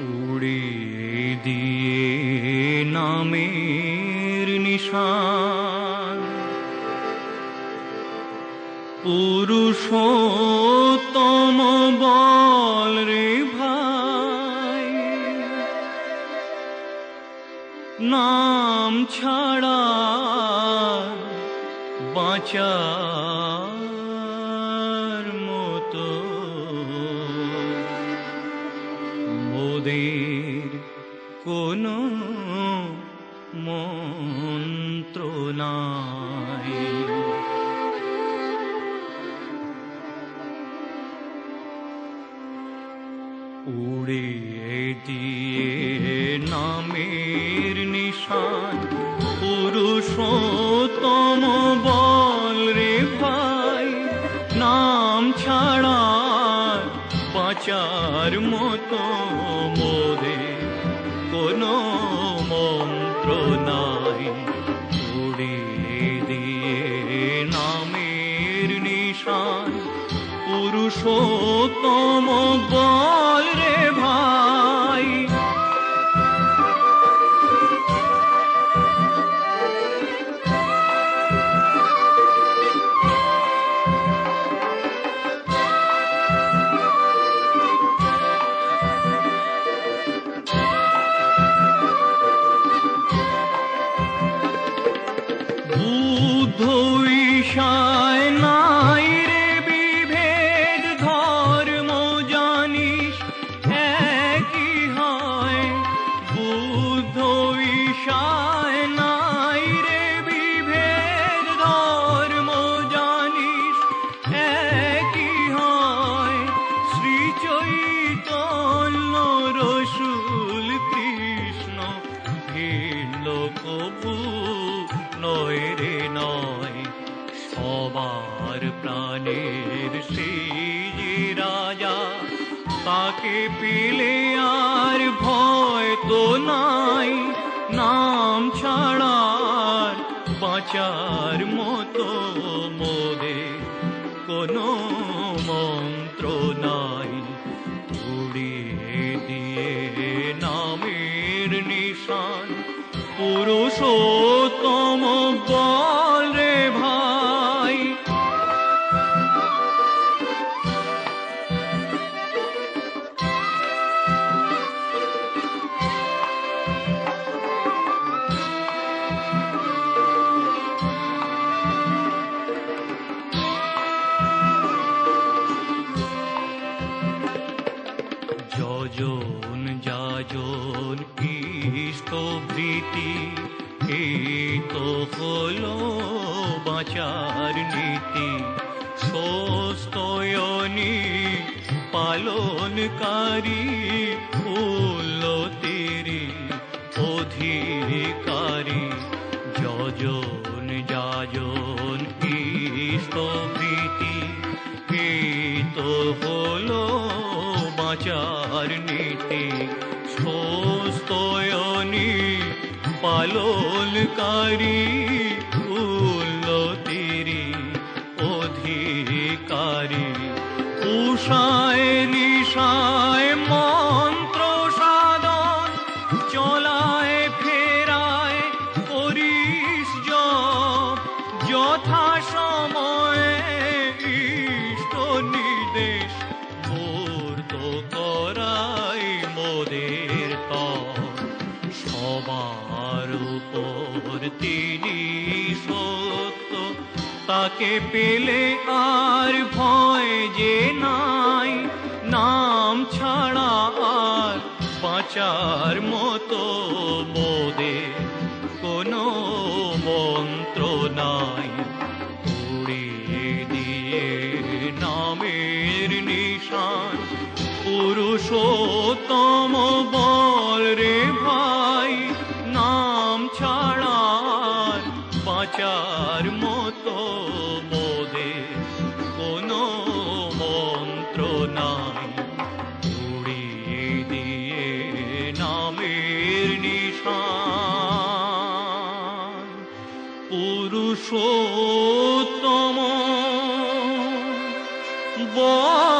উড়িয়ে দিয়ে নামের নিশান। পুরুষোত্তম বল রে ভাই নাম ছাড়া বাঁচা মোদের কোন মন্ত্র নাই। উড়িয়ে দিয়ে নামের বাঁচার মত মোদে কোন মন্ত্র নাই। উড়িয়ে দিয়ে নামের নিশান পুরুষোত্তম বল সবার প্রাণের সেই রাজা, তাকে পেলে আর ভয় তো নাই। নাম ছাড়ার বাঁচার মতো মোদে কোনো মন্ত্র নাই। উড়িয়ে দিয়ে নামের নিশান পুরুষোত্তম বল যজন, যাজন ইষ্টভৃতি এই তো হলো বাঁচার নীতি। সোস্তয়নী পালনকারী উন্নতিরি অধিকারী। যজন, যাজন ইষ্টভৃতি এই তো হলো नीति पलोी তিনি সত্য। তাকে পেলে আর ভয় যে নাই। নাম ছাড়া আর বাঁচার মতো মোদের কোনো মন্ত্র নাই। নামের নিশান পুরুষোত্তম বল পুরুষোত্তম। বল